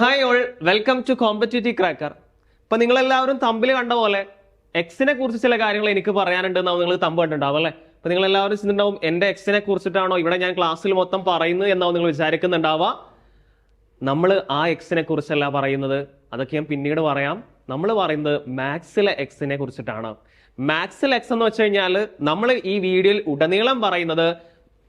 Hi all welcome to competitive cracker ഇപ്പൊ നിങ്ങൾ എല്ലാവരും തമ്പിൽ കണ്ട പോലെ എക്സിനെ കുറിച്ച് ചില കാര്യങ്ങൾ എനിക്ക് പറയാനുണ്ട് എന്നാവും നിങ്ങൾ തമ്പ് കണ്ടിട്ടുണ്ടാവും അല്ലേ? അപ്പൊ നിങ്ങൾ എല്ലാവരും ചിന്തിണ്ടാവും എന്റെ എക്സിനെ കുറിച്ചിട്ടാണോ ഇവിടെ ഞാൻ ക്ലാസ്സിൽ മൊത്തം പറയുന്നത് എന്നാവും നിങ്ങൾ വിചാരിക്കുന്നുണ്ടാവുക. നമ്മൾ ആ എക്സിനെ കുറിച്ചല്ല പറയുന്നത്. അതൊക്കെ ഞാൻ പിന്നീട് പറയാം. നമ്മൾ പറയുന്നത് മാത്സിലെ എക്സിനെ കുറിച്ചിട്ടാണ്. മാത്സിൽ എക്സ് എന്ന് വെച്ച് കഴിഞ്ഞാൽ നമ്മൾ ഈ വീഡിയോയിൽ ഉടനീളം പറയുന്നത്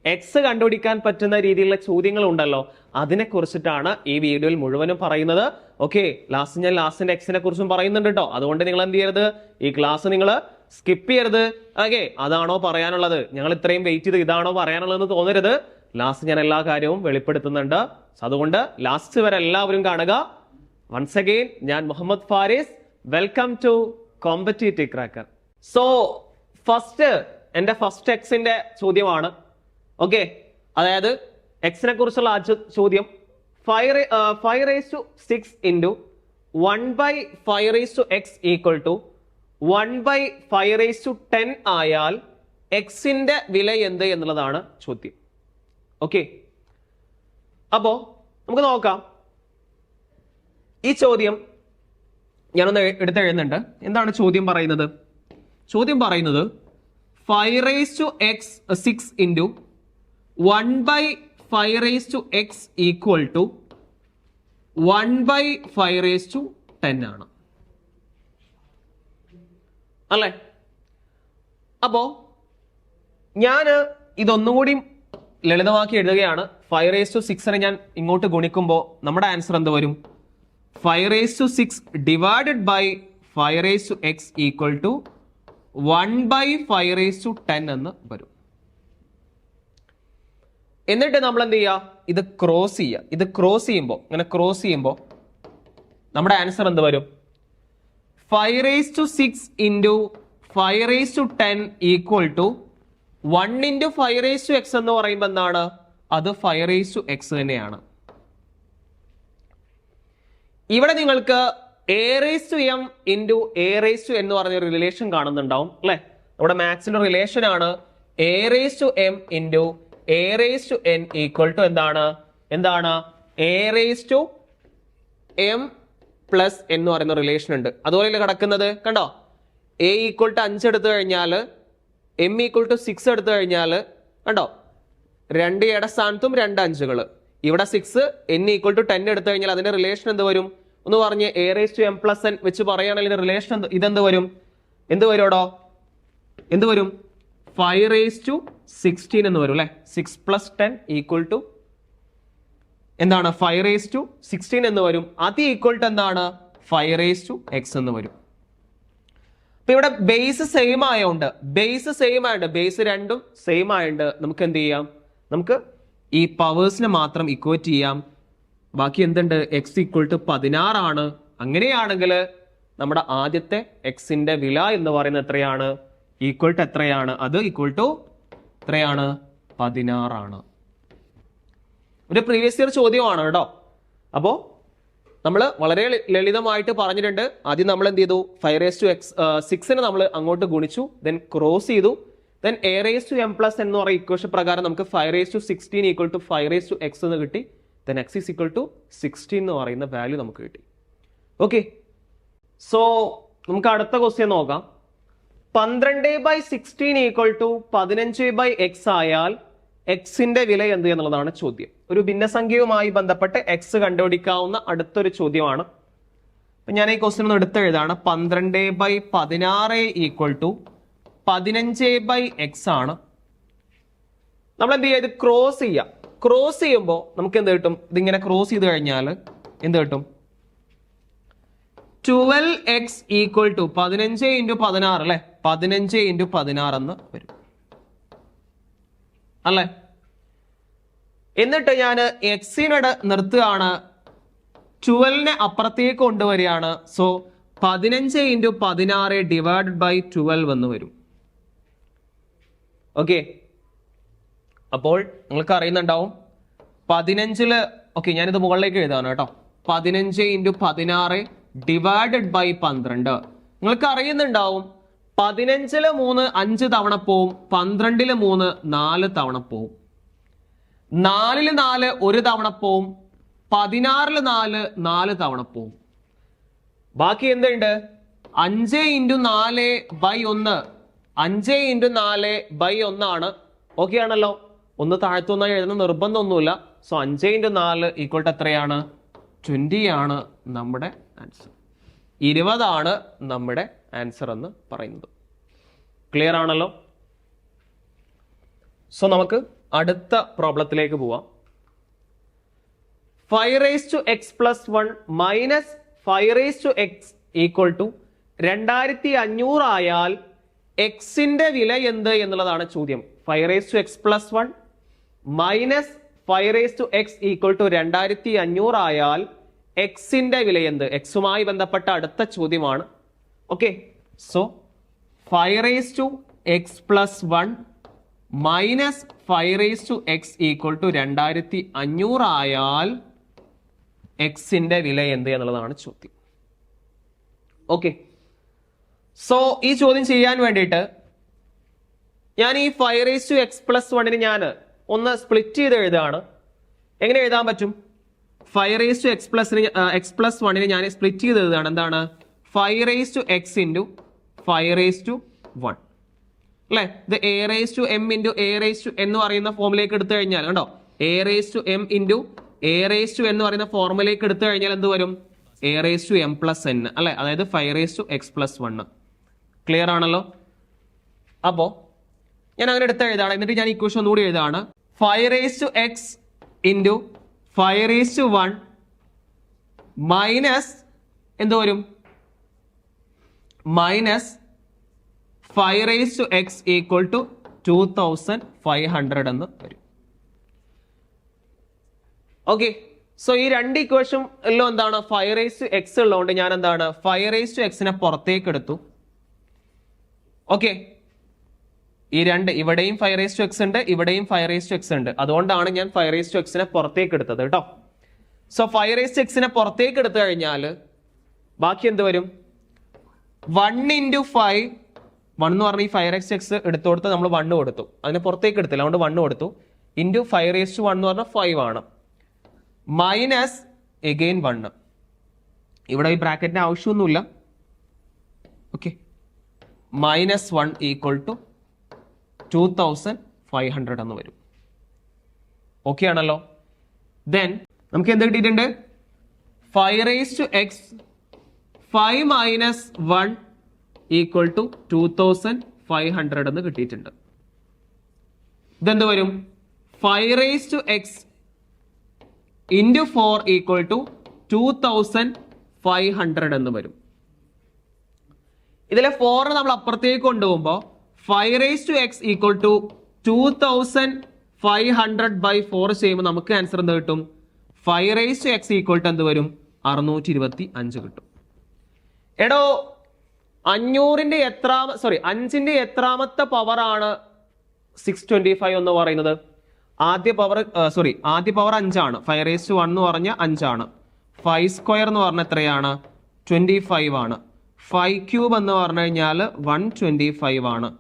എക്സ് കണ്ടുപിടിക്കാൻ പറ്റുന്ന രീതിയിലുള്ള ചോദ്യങ്ങൾ ഉണ്ടല്ലോ അതിനെ കുറിച്ചിട്ടാണ് ഈ വീഡിയോയിൽ മുഴുവനും പറയുന്നത്. ഓക്കെ ലാസ്റ്റ് ഞാൻ ലാസ്റ്റിന്റെ എക്സിനെ കുറിച്ചും പറയുന്നുണ്ട് കേട്ടോ അതുകൊണ്ട് നിങ്ങൾ എന്ത് ചെയ്യരുത്? ഈ ക്ലാസ് നിങ്ങൾ സ്കിപ്പ് ചെയ്യരുത്. ഓക്കെ അതാണോ പറയാനുള്ളത്? ഞങ്ങൾ ഇത്രയും വെയിറ്റ് ചെയ്ത് ഇതാണോ പറയാനുള്ളതെന്ന് തോന്നരുത്. ലാസ്റ്റ് ഞാൻ എല്ലാ കാര്യവും വെളിപ്പെടുത്തുന്നുണ്ട്. അതുകൊണ്ട് ലാസ്റ്റ് വരെ എല്ലാവരും കാണുക. വൺസ് അഗെയിൻ ഞാൻ Muhammad Faris. Welcome to competitive cracker so first എന്റെ ഫസ്റ്റ് എക്സിന്റെ ചോദ്യമാണ്. ഓക്കെ അതായത് എക്സിനെ കുറിച്ചുള്ള ആ ചോദ്യം. Five five raise to six into one by five raise to x equal to one by five raise to ten ആയാൽ എക്സിന്റെ വില എന്ത് എന്നുള്ളതാണ് ചോദ്യം. ഓക്കെ അപ്പോൾ നമുക്ക് നോക്കാം. ഈ ചോദ്യം ഞാനൊന്ന് എ- എടുത്ത് എഴുതുന്നുണ്ട് എന്താണ് ചോദ്യം പറയുന്നത്? ചോദ്യം പറയുന്നത് five raise to x six into one by five raise to x equal to one by five raise to ten ആണ്. അല്ലേ? അപ്പോ ഞാൻ ഇതൊന്നും കൂടി ലളിതമാക്കി എഴുതുകയാണ്. ഫൈവ് റേസ് ടു സിക്സിനെ ഞാൻ ഇങ്ങോട്ട് ഗുണിക്കുമ്പോൾ നമ്മുടെ ആൻസർ എന്ത് വരും? Five raise to six divided by five raise to x equal to one by five raise to ten എന്ന് വരും. എന്നിട്ട് നമ്മൾ എന്ത് ചെയ്യുക ഇത് ക്രോസ് ചെയ്യുക. ഇത് ക്രോസ് ചെയ്യുമ്പോൾ ഇങ്ങനെ ക്രോസ് ചെയ്യുമ്പോൾ നമ്മുടെ ആൻസർ എന്ത് വരും? Five raise to six into five raise to ten equal to one into five raise to x എന്ന് പറയുമ്പോൾ എന്താണ്? അത് ഫൈവ് റേസ് ടു എക്സ് തന്നെയാണ്. ഇവിടെ നിങ്ങൾക്ക് a raise to m into a raise to എന്ന് പറഞ്ഞ റിലേഷൻ കാണുന്നുണ്ടാവും അല്ലേ? നമ്മുടെ മാത്സിന്റെ റിലേഷൻ ആണ് a raise to m into a raise to n equal to എന്താണ്? എന്താണ്? A raise to m plus എന്ന് പറയുന്ന റിലേഷൻ ഉണ്ട്. അതുപോലെ കിടക്കുന്നത്? കണ്ടോ? എ ഈക്വൽ ടു അഞ്ച് എടുത്തു കഴിഞ്ഞാൽ എം ഈക്വൽ ടു സിക്സ് എടുത്തു കഴിഞ്ഞാൽ കണ്ടോ? രണ്ട് എയുടെ സ്ഥാനത്തും രണ്ട് അഞ്ചുകൾ ഇവിടെ six n equal to ten എടുത്തു കഴിഞ്ഞാൽ അതിന്റെ റിലേഷൻ എന്ത് വരും? ഒന്ന് പറഞ്ഞ് a raise to m plus n വെച്ച് പറയുകയാണെങ്കിൽ റിലേഷൻ ഇതെന്ത് വരും? എന്ത് വരുമോടോ എന്ത് വരും? ഫൈവ് റേസ് ടു സിക്സ്റ്റീൻ എന്ന് വരും അല്ലെ? Six plus ten equal to എന്താണ്? ഫൈവ് റേസ് ടു സിക്സ്റ്റീൻ എന്ന് വരും. അത് ഈക്വൽ ടു എന്താണ്? ഫൈവ് റേസ് ടു എക്സ് എന്ന് വരും. അപ്പൊ ഇവിടെ ബേസ് സെയിം ആയതുകൊണ്ട് ബേസ് സെയിം ആയതുകൊണ്ട് ബേസ് രണ്ടും സെയിം ആയതുകൊണ്ട് നമുക്ക് എന്ത് ചെയ്യാം? നമുക്ക് ഈ പവേഴ്സിനെ മാത്രം ഇക്വേറ്റ് ചെയ്യാം. ബാക്കി എന്തുണ്ട്? എക്സ് ഈക്വൽ ടു പതിനാറാണ് അങ്ങനെയാണെങ്കിൽ നമ്മുടെ ആദ്യത്തെ എക്സിന്റെ വില എന്ന് പറയുന്നത് എത്രയാണ്? ഈക്വൽ ടു എത്രയാണ്? അത് ഈക്വൽ ടു എത്രയാണ്? പതിനാറാണ്. ഒരു പ്രീവിയസ് ഇയർ ചോദ്യമാണ് കേട്ടോ. അപ്പോൾ നമ്മൾ വളരെ ലളിതമായിട്ട് പറഞ്ഞിട്ടുണ്ട്. ആദ്യം നമ്മൾ എന്ത് ചെയ്തു? ഫൈവ് റേസ് ടു എക്സ് സിക്സിനെ നമ്മൾ അങ്ങോട്ട് ഗുണിച്ചു. ദെൻ ക്രോസ് ചെയ്തു. Then a raise to m plus എന്ന് പറയുന്ന ഇക്വേഷൻ പ്രകാരം നമുക്ക് five raise to sixteen equal to five raise to x എന്ന് കിട്ടി. Then x is equal to sixteen എന്ന് പറയുന്ന വാല്യൂ നമുക്ക് കിട്ടി. ഓക്കെ സോ നമുക്ക് അടുത്ത ക്വസ്റ്റ്യൻ നോക്കാം. പന്ത്രണ്ട് ബൈ സിക്സ്റ്റീൻ ഈക്വൽ ടു പതിനഞ്ച് ബൈ എക്സ് ആയാൽ എക്സിന്റെ വില എന്ത് എന്നുള്ളതാണ് ചോദ്യം. ഒരു ഭിന്നസംഖ്യയുമായി ബന്ധപ്പെട്ട് എക്സ് കണ്ടുപിടിക്കാവുന്ന അടുത്തൊരു ചോദ്യമാണ്. അപ്പൊ ഞാൻ ഈ ക്വസ്റ്റ്യൻ ഒന്ന് എടുത്തെഴുതാണ് പന്ത്രണ്ട് ബൈ പതിനാറ് ഈക്വൽ ടു പതിനഞ്ച് ബൈ എക്സ് ആണ്. നമ്മൾ എന്ത് ചെയ്യുക ഇത് ക്രോസ് ചെയ്യാം. ക്രോസ് ചെയ്യുമ്പോൾ നമുക്ക് എന്ത് കിട്ടും? ഇതിങ്ങനെ ക്രോസ് ചെയ്ത് കഴിഞ്ഞാൽ എന്ത് കിട്ടും? ട്വൽവ് എക്സ് ഈക്വൽ ടു പതിനഞ്ച് ഇന്റു പതിനാറ് അല്ലെ? പതിനഞ്ച് ഇന്റു പതിനാറ് എന്ന് വരും. അല്ലേ? എന്നിട്ട് ഞാൻ എക്സിനോട് നിർത്തുകയാണ്. ട്വൽവിനെ അപ്പുറത്തേക്ക് കൊണ്ടുവരികയാണ്. സോ പതിനഞ്ച് ഇന്റു പതിനാറ് ഡിവൈഡ് ബൈ ട്വൽവ് എന്ന് വരും. ഓക്കെ അപ്പോൾ നിങ്ങൾക്ക് അറിയുന്നുണ്ടാവും. പതിനഞ്ചിൽ ഓക്കെ ഞാനിത് മുകളിലേക്ക് എഴുതാണ് കേട്ടോ. പതിനഞ്ച് ഇന്റു പതിനാറ് ഡിവൈഡഡ് ബൈ പന്ത്രണ്ട്. നിങ്ങൾക്ക് അറിയുന്നുണ്ടാവും പതിനഞ്ചിൽ മൂന്ന് അഞ്ച് തവണ പോവും. പന്ത്രണ്ടിൽ മൂന്ന് നാല് തവണ പോവും. നാലിൽ നാല് ഒരു തവണ പോവും. പതിനാറിൽ നാല് നാല് തവണ പോവും. ബാക്കി എന്തുണ്ട്? അഞ്ച് ഇന്റു നാല് ബൈ ഒന്ന്. അഞ്ച് ഇന്റു നാല് ബൈ ഒന്നാണ്. ഓക്കെ ആണല്ലോ. ഒന്ന് താഴ്ത്തൊന്നായി എഴുതുന്ന നിർബന്ധമൊന്നുമില്ല. സോ അഞ്ച് ഇന്റു നാല് ഈക്വൽ ടു എത്രയാണ്? ട്വന്റി ആണ് നമ്മുടെ ആൻസർ ഇരുപതാണ് നമ്മുടെ ആൻസർ എന്ന് പറയുന്നത്. ക്ലിയർ ആണല്ലോ? സോ നമുക്ക് അടുത്ത പ്രോബ്ലത്തിലേക്ക് പോവാം. Five raise to x plus one minus five raise to x equal to രണ്ടായിരത്തി അഞ്ഞൂറ് ആയാൽ എക്സിന്റെ വില എന്ത് എന്നുള്ളതാണ് ചോദ്യം. Five raise to x plus one minus five raise to x equal to രണ്ടായിരത്തി അഞ്ഞൂറ് ആയാൽ എക്സിന്റെ വില എന്ത്? എക്സുമായി ബന്ധപ്പെട്ട അടുത്ത ചോദ്യമാണ്. Okay so five raise to x plus one minus five raise to x equal to രണ്ടായിരത്തി അഞ്ഞൂറായാൽ എക്സിന്റെ വില എന്ത് എന്നുള്ളതാണ് ചോദ്യം. ഓക്കെ സോ ഈ ചോദ്യം ചെയ്യാൻ വേണ്ടിയിട്ട് ഞാൻ ഈ five raise to x plus വണ്ണിന് ഞാൻ ഒന്ന് സ്പ്ലിറ്റ് ചെയ്ത് എഴുതാണ് എങ്ങനെ എഴുതാൻ പറ്റും? ഫൈവ് റേസ് ടു എക്സ് പ്ലസിന് എക്സ് പ്ലസ് വണ്ണിന് ഞാൻ സ്പ്ലിറ്റ് ചെയ്ത് എഴുതാണ് എന്താണ്? Five raise to x into five raise to one അല്ലേ ഇത് a raise to m into a raise to എന്ന് പറയുന്ന ഫോമിലേക്ക് എടുത്തു കഴിഞ്ഞാൽ കണ്ടോ a raise to m into a raise to എന്ന് പറയുന്ന ഫോർമുലേക്ക് എടുത്തു കഴിഞ്ഞാൽ എന്ത് വരും a raise to m plus n അല്ലെ അതായത് five raise to x plus one clear ആണല്ലോ അപ്പോ ഞാൻ അങ്ങനെ എടുത്ത് എഴുതാണ് എന്നിട്ട് ഞാൻ ഇക്വേഷൻ ഒന്നുകൂടി എഴുതാണ് five raise to x into five raise to one minus എന്ത് വരും minus five raise to x equal to two thousand five hundred എന്ന് വരും. ഓക്കെ സോ ഈ രണ്ട് ഇക്വേഷൻ എല്ലാം എന്താണ്? ഫൈവ് റേസ് ടു എക്സ് ഉള്ളതുകൊണ്ട് ഞാൻ എന്താണ് ഫൈവ് റേസ് ടു എക്സിനെ പുറത്തേക്ക് എടുത്തു. ഓക്കെ ഈ രണ്ട് ഇവിടെയും ഫൈവ് റേസ് ടു എക്സ് ഉണ്ട് ഇവിടെയും ഫൈവ് റേസ് ടു എക്സ് ഉണ്ട്. അതുകൊണ്ടാണ് ഞാൻ ഫൈവ് റേസ് ടു എക്സിനെ പുറത്തേക്ക് എടുത്തത് കേട്ടോ. സോ ഫൈവ് റേസ് ടു എക്സിനെ പുറത്തേക്ക് എടുത്തു കഴിഞ്ഞാൽ ബാക്കി എന്ത് വരും? വൺ ഇന്റു ഫൈവ് വൺ എന്ന് പറഞ്ഞ ഈ ഫൈവ് എക്സ് എക്സ് എടുത്തു കൊടുത്ത് നമ്മൾ വണ്ണ് കൊടുത്തു. അതിന് പുറത്തേക്ക് എടുത്തില്ല അതുകൊണ്ട് വണ്ണ് കൊടുത്തു. Into five raise to one എന്ന് പറഞ്ഞാൽ ഫൈവ് ആണ്. മൈനസ് എഗെയിൻ വണ്ണ് ഇവിടെ ഈ ബ്രാക്കറ്റിന് ആവശ്യമൊന്നുമില്ല. Okay minus one equal to two thousand five hundred എന്ന് വരും. ഓക്കെ ആണല്ലോ? ദെൻ നമുക്ക് എന്ത് കിട്ടിയിട്ടുണ്ട്? Five raise to x five minus one equal to two thousand five hundred എന്ന് കിട്ടിയിട്ടുണ്ട്. ഇതെന്ത് വരും? Five raise to x into four equal to two thousand five hundred എന്ന് വരും. ഇതിലെ ഫോർ നമ്മൾ അപ്പുറത്തേക്ക് കൊണ്ടുപോകുമ്പോൾ five raise to x equal to two thousand five hundred by four ചെയ്യുമ്പോൾ നമുക്ക് ആൻസർ എന്ത് കിട്ടും? Five raise to x equal to എന്ത് വരും? അറുന്നൂറ്റി ഇരുപത്തി അഞ്ച് കിട്ടും. എടോ അഞ്ഞൂറിന്റെ എത്രാമ സോറി അഞ്ചിന്റെ എത്രാമത്തെ പവർ ആണ് സിക്സ് ട്വന്റി ഫൈവ് എന്ന് പറയുന്നത്. ആദ്യ പവർ സോറി ആദ്യ പവർ അഞ്ചാണ്. ഫൈവ് റേസ് വൺ എന്ന് പറഞ്ഞ അഞ്ചാണ്. ഫൈവ് സ്ക്വയർ എന്ന് പറഞ്ഞ എത്രയാണ്? ട്വന്റി ഫൈവ് ആണ്. ഫൈവ് ക്യൂബ് എന്ന് പറഞ്ഞു കഴിഞ്ഞാൽ വൺ ട്വന്റി ഫൈവ് ആണ്.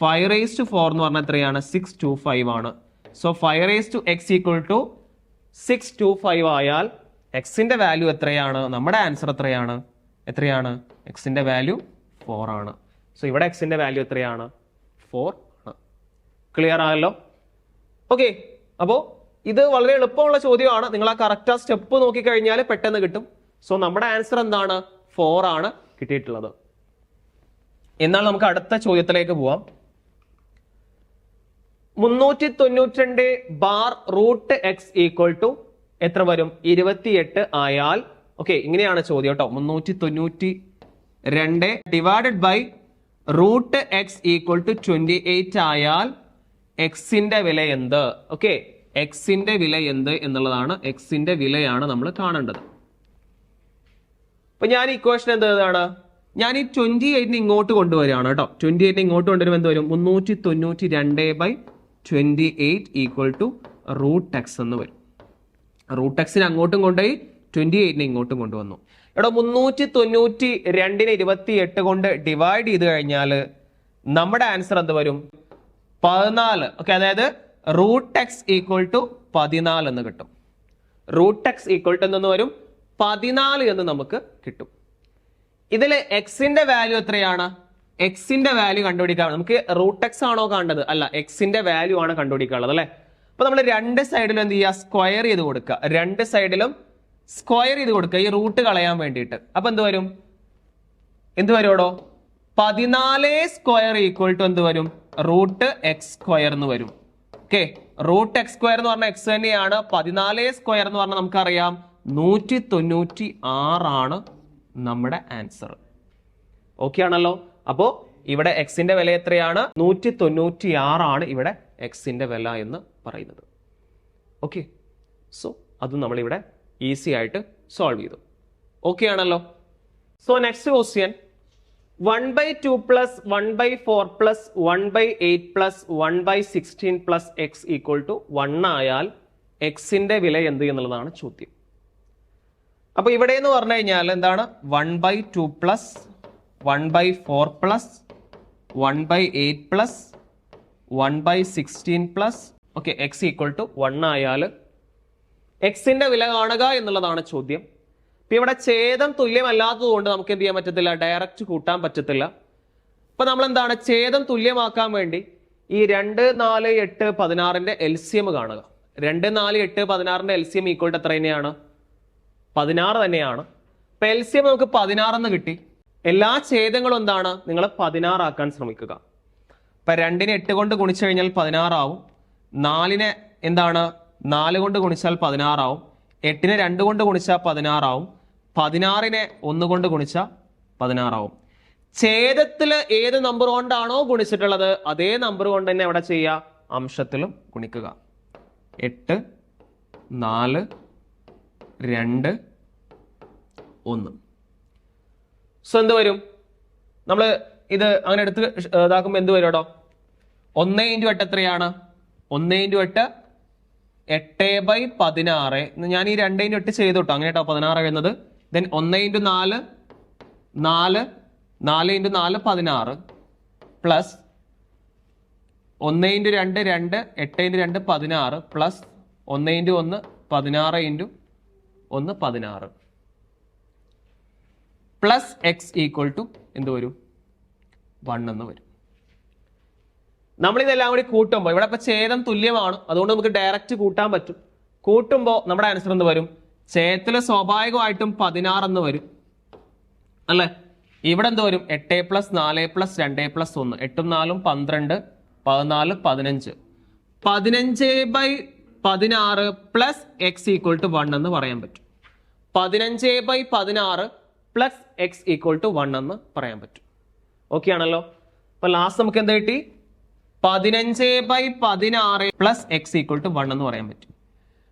ഫൈവ് റേസ് ടു ഫോർ എന്ന് പറഞ്ഞ എത്രയാണ്? സിക്സ് ടു ഫൈവ് ആണ്. So five raise to x equal to six two five ആയാൽ എക്സിന്റെ വാല്യൂ എത്രയാണ്? നമ്മുടെ ആൻസർ എത്രയാണ്? എത്രയാണ്? എക്സിന്റെ വാല്യൂ ഫോർ ആണ്. സോ ഇവിടെ എക്സിന്റെ വാല്യൂ എത്രയാണ്? ഫോർ ആണ്. ക്ലിയർ ആയല്ലോ? ഓക്കെ അപ്പോൾ ഇത് വളരെ എളുപ്പമുള്ള ചോദ്യമാണ്. നിങ്ങൾ ആ കറക്റ്റ് ആ സ്റ്റെപ്പ് നോക്കിക്കഴിഞ്ഞാൽ പെട്ടെന്ന് കിട്ടും. സോ നമ്മുടെ ആൻസർ എന്താണ്? ഫോർ ആണ് കിട്ടിയിട്ടുള്ളത്. എന്നാൽ നമുക്ക് അടുത്ത ചോദ്യത്തിലേക്ക് പോവാം. മുന്നൂറ്റി തൊണ്ണൂറ്റി bar root x equal to എത്ര വരും? ഇരുപത്തിയെട്ട് ആയാൽ ഓക്കെ ഇങ്ങനെയാണ് ചോദ്യം കേട്ടോ. മുന്നൂറ്റി തൊണ്ണൂറ്റി രണ്ട് divided by root x equal to twenty eight ആയാൽ എക്സിന്റെ വില എന്ത്? ഓക്കെ എക്സിന്റെ വില എന്ത് എന്നുള്ളതാണ് എക്സിന്റെ വിലയാണ് നമ്മൾ കാണേണ്ടത്. അപ്പൊ ഞാൻ ഇക്വേഷൻ എന്ത് ചെയ്തതാണ്? ഞാൻ ഈ ട്വന്റി എയ്റ്റിന് ഇങ്ങോട്ട് കൊണ്ടുവരികയാണ് കേട്ടോ. ട്വന്റി എയ്റ്റിന് ഇങ്ങോട്ട് കൊണ്ടുവരുമ്പോൾ എന്ത് വരും? മുന്നൂറ്റി തൊണ്ണൂറ്റി രണ്ട് by twenty eight equal to root x എന്ന് വരും. റൂട്ട് എക്സിന് അങ്ങോട്ടും കൊണ്ടുപോയി ട്വന്റി എയ്റ്റിനെ ഇങ്ങോട്ടും കൊണ്ടുവന്നു. ഇവിടെ മുന്നൂറ്റി തൊണ്ണൂറ്റി രണ്ടിനെ ഇരുപത്തി എട്ട് കൊണ്ട് ഡിവൈഡ് ചെയ്ത് കഴിഞ്ഞാൽ നമ്മുടെ ആൻസർ എന്ത് വരും? പതിനാല്. ഓക്കെ അതായത് റൂട്ട് എക്സ് ഈക്വൽ ടു പതിനാല് എന്ന് കിട്ടും. റൂട്ട് എക്സ് ഈക്വൽ ടു എന്ന് വരും? പതിനാല് എന്ന് നമുക്ക് കിട്ടും. ഇതിൽ എക്സിന്റെ വാല്യൂ എത്രയാണ്? എക്സിന്റെ വാല്യൂ കണ്ടുപിടിക്കാൻ നമുക്ക് റൂട്ട് എക്സ് ആണോ കാണേണ്ടത് അല്ല എക്സിന്റെ വാല്യൂ ആണ് കണ്ടുപിടിക്കാനുള്ളത് അല്ലേ? അപ്പൊ നമ്മൾ രണ്ട് സൈഡിലും എന്ത് ചെയ്യുക? സ്ക്വയർ ചെയ്ത് കൊടുക്കുക. രണ്ട് സൈഡിലും സ്ക്വയർ ചെയ്ത് കൊടുക്കുക ഈ റൂട്ട് കളയാൻ വേണ്ടിയിട്ട്. അപ്പൊ എന്ത് വരും? എന്ത് വരുമോടോ പതിനാല് സ്ക്വയർ ഈക്വൽ ടു എന്ത് വരും? റൂട്ട് എക്സ് സ്ക്വയർ എന്ന് വരും. ഓക്കെ? റൂട്ട് എക്സ് സ്ക്വയർ എന്ന് പറഞ്ഞാൽ എക്സ് തന്നെയാണ്. പതിനാല് സ്ക്വയർ എന്ന് പറഞ്ഞാൽ നമുക്കറിയാം. നൂറ്റി തൊണ്ണൂറ്റി ആറാണ് നമ്മുടെ ആൻസർ. ഓക്കെ ആണല്ലോ? അപ്പോ ഇവിടെ എക്സിന്റെ വില എത്രയാണ്? നൂറ്റി തൊണ്ണൂറ്റി ആറാണ് ഇവിടെ എക്സിന്റെ വില എന്ന് പറയുന്നത്. ഓക്കെ? സോ അത് നമ്മളിവിടെ ഈസി ആയിട്ട് സോൾവ് ചെയ്തു. ഓക്കെ ആണല്ലോ? So next question one by two plus one by four plus one by eight plus one by sixteen plus x equal to one ആയാൽ എക്സിന്റെ വില എന്ത് എന്നുള്ളതാണ് ചോദ്യം. അപ്പൊ ഇവിടെ എന്ന് പറഞ്ഞു കഴിഞ്ഞാൽ എന്താണ്? One by two plus one by four plus one by eight plus one by sixteen plus okay x equal to one ആയാൽ എക്സിന്റെ വില കാണുക എന്നുള്ളതാണ് ചോദ്യം. ഇപ്പൊ ഇവിടെ ഛേദം തുല്യമല്ലാത്തത് കൊണ്ട് നമുക്ക് എന്ത് ചെയ്യാൻ പറ്റത്തില്ല? ഡയറക്റ്റ് കൂട്ടാൻ പറ്റത്തില്ല. ഇപ്പൊ നമ്മൾ എന്താണ് ഛേദം തുല്യമാക്കാൻ വേണ്ടി ഈ രണ്ട് നാല് എട്ട് പതിനാറിന്റെ എൽ സി എം കാണുക. രണ്ട് നാല് എട്ട് പതിനാറിന്റെ L C M equal to എത്ര തന്നെയാണ് പതിനാറ് തന്നെയാണ്. ഇപ്പൊ എൽ സി എം നമുക്ക് പതിനാറെന്ന് കിട്ടി. എല്ലാ ഛേദങ്ങളും എന്താണ്? നിങ്ങൾ പതിനാറാക്കാൻ ശ്രമിക്കുക. ഇപ്പൊ രണ്ടിനെ എട്ട് കൊണ്ട് ഗുണിച്ചു കഴിഞ്ഞാൽ പതിനാറാവും. നാലിനെ എന്താണ്? നാല് കൊണ്ട് ഗുണിച്ചാൽ പതിനാറാവും. എട്ടിനെ രണ്ട് കൊണ്ട് ഗുണിച്ചാൽ പതിനാറാവും. പതിനാറിനെ ഒന്ന് കൊണ്ട് ഗുണിച്ചാൽ പതിനാറാവും. ഛേദത്തിൽ ഏത് നമ്പർ കൊണ്ടാണോ ഗുണിച്ചിട്ടുള്ളത് അതേ നമ്പർ കൊണ്ട് തന്നെ എവിടെ ചെയ്യുക? അംശത്തിലും ഗുണിക്കുക. എട്ട് നാല് രണ്ട് ഒന്ന്. സോ എന്ത് വരും? നമ്മൾ ഇത് അങ്ങനെ എടുത്ത് ഇതാക്കുമ്പോൾ എന്ത് വരും കേട്ടോ ഒന്ന് ഇന്റു എട്ട് എത്രയാണ്? ഒന്ന് ഇന്റു എട്ട് എട്ട് ബൈ പതിനാറ്. ഞാൻ ഈ രണ്ട് ഇന്റു എട്ട് ചെയ്തു കേട്ടോ അങ്ങനെ കേട്ടോ പതിനാറ് വരുന്നത്? ദെൻ ഒന്ന് ഇന്റു നാല് നാല് നാല് ഇന്റു നാല് പതിനാറ്. പ്ലസ് ഒന്ന് ഇന്റു രണ്ട് രണ്ട് എട്ട് ഇന്റു രണ്ട് പതിനാറ്. പ്ലസ് ഒന്ന് ഇന്റു ഒന്ന് പതിനാറ് ഇന്റു ഒന്ന് പതിനാറ്. പ്ലസ് എക്സ് ഈക്വൽ ടു എന്ത് വരും? വൺ എന്ന് വരും. നമ്മൾ ഇതെല്ലാം കൂടി കൂട്ടുമ്പോൾ ഇവിടെ ഇപ്പൊ ഛേദം തുല്യമാണ്. അതുകൊണ്ട് നമുക്ക് ഡയറക്റ്റ് കൂട്ടാൻ പറ്റും. കൂട്ടുമ്പോൾ നമ്മുടെ ആൻസർ എന്ത് വരും? ഛേദത്തിൽ സ്വാഭാവികമായിട്ടും പതിനാറ് എന്ന് വരും. അല്ലേ? ഇവിടെ എന്ത് വരും? എട്ട് പ്ലസ് നാല് പ്ലസ് രണ്ട് പ്ലസ് ഒന്ന്. എട്ടും നാലും പന്ത്രണ്ട് പതിനാല് പതിനഞ്ച്. പതിനഞ്ച് ബൈ പതിനാറ് plus x equal to one എന്ന് പറയാൻ പറ്റും. പതിനഞ്ച് ബൈ പതിനാറ് plus x equal to one എന്ന് പറയാൻ പറ്റും. ഓക്കെ ആണല്ലോ? അപ്പൊ ലാസ്റ്റ് നമുക്ക് എന്ത് കിട്ടി? പതിനഞ്ച് ബൈ പതിനാറ് plus x equal to one എന്ന് പറയാൻ പറ്റും.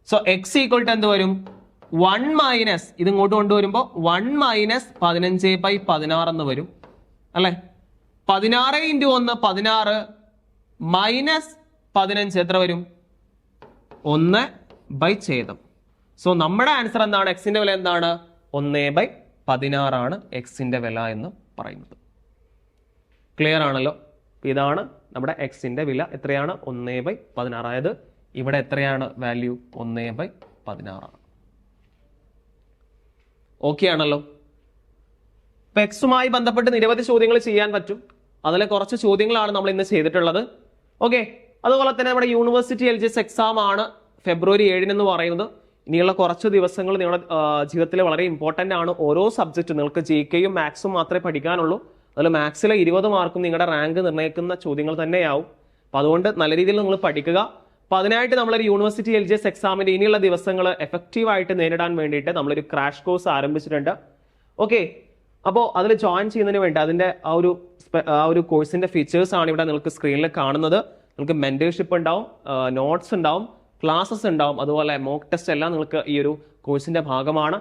സോ എക്സ് ഈക്വൾ ടു എന്ത് വരും? വൺ മൈനസ് ഇത് ഇങ്ങോട്ട് കൊണ്ടുവരുമ്പോൾ വൺ മൈനസ് പതിനഞ്ച് ബൈ പതിനാറ് എന്ന് വരും. അല്ലെ? പതിനാറ് ഇന്റു ഒന്ന് പതിനാറ് മൈനസ് പതിനഞ്ച് എത്ര വരും? ഒന്ന് ബൈ ഛേദം. സോ നമ്മുടെ ആൻസർ എന്താണ്? എക്സിന്റെ വില എന്താണ്? ഒന്ന് ബൈ പതിനാറാണ് എക്സിന്റെ വില എന്ന് പറയുന്നത്. ക്ലിയർ ആണല്ലോ? ഇതാണ് നമ്മുടെ എക്സിന്റെ വില എത്രയാണ്? ഒന്നേ ബൈ പതിനാറ്. അതായത് ഇവിടെ എത്രയാണ് വാല്യൂ ഒന്നേ ബൈ പതിനാറാണ് ഓക്കെ ആണല്ലോ. ഇപ്പൊ എക്സുമായി ബന്ധപ്പെട്ട് നിരവധി ചോദ്യങ്ങൾ ചെയ്യാൻ പറ്റും. അതിലെ കുറച്ച് ചോദ്യങ്ങളാണ് നമ്മൾ ഇന്ന് ചെയ്തിട്ടുള്ളത്. ഓക്കെ അതുപോലെ തന്നെ നമ്മുടെ university L G S exam ആണ് ഫെബ്രുവരി ഏഴിനെന്ന് പറയുന്നത്. ഇനിയുള്ള കുറച്ച് ദിവസങ്ങൾ നിങ്ങളുടെ ജീവിതത്തിൽ വളരെ ഇമ്പോർട്ടന്റ് ആണ്. ഓരോ സബ്ജക്റ്റും നിങ്ങൾക്ക് ജി കെയും മാത്സും മാത്രമേ പഠിക്കാനുള്ളൂ. അതിൽ മാത്സിലെ ഇരുപത് മാർക്കും നിങ്ങളുടെ റാങ്ക് നിർണയിക്കുന്ന ചോദ്യങ്ങൾ തന്നെയാവും. അപ്പം അതുകൊണ്ട് നല്ല രീതിയിൽ നിങ്ങൾ പഠിക്കുക. അപ്പം അതിനായിട്ട് നമ്മളൊരു യൂണിവേഴ്സിറ്റി എൽ ജി എസ് എക്സാമിന്റെ ഇനിയുള്ള ദിവസങ്ങൾ എഫക്റ്റീവായിട്ട് നേരിടാൻ വേണ്ടിയിട്ട് നമ്മളൊരു ക്രാഷ് കോഴ്സ് ആരംഭിച്ചിട്ടുണ്ട്. ഓക്കെ അപ്പോൾ അതിൽ ജോയിൻ ചെയ്യുന്നതിന് വേണ്ടി അതിന്റെ ആ ഒരു ആ ഒരു കോഴ്സിന്റെ ഫീച്ചേഴ്സ് ആണ് ഇവിടെ നിങ്ങൾക്ക് സ്ക്രീനിൽ കാണുന്നത്. നിങ്ങൾക്ക് മെന്റർഷിപ്പ് ഉണ്ടാവും നോട്ട്സ് ഉണ്ടാവും ക്ലാസ്സസ് ഉണ്ടാവും അതുപോലെ മോക്ക് ടെസ്റ്റ് എല്ലാം നിങ്ങൾക്ക് ഈ ഒരു കോഴ്സിന്റെ ഭാഗമാണ്.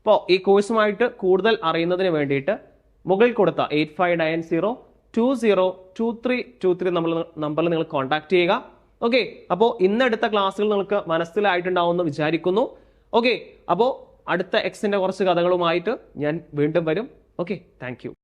അപ്പോൾ ഈ കോഴ്സുമായിട്ട് കൂടുതൽ അറിയുന്നതിന് വേണ്ടിയിട്ട് മുകളിൽ കൊടുത്ത eight five nine zero two zero two three two three നമ്മൾ നമ്പറിൽ നിങ്ങൾ കോൺടാക്ട് ചെയ്യുക. ഓക്കെ അപ്പോൾ ഇന്നെടുത്ത ക്ലാസ്സുകൾ നിങ്ങൾക്ക് മനസ്സിലായിട്ടുണ്ടാവുമെന്ന് വിചാരിക്കുന്നു. ഓക്കെ അപ്പോൾ അടുത്ത എക്സിന്റെ കുറച്ച് കഥകളുമായിട്ട് ഞാൻ വീണ്ടും വരും. Okay thank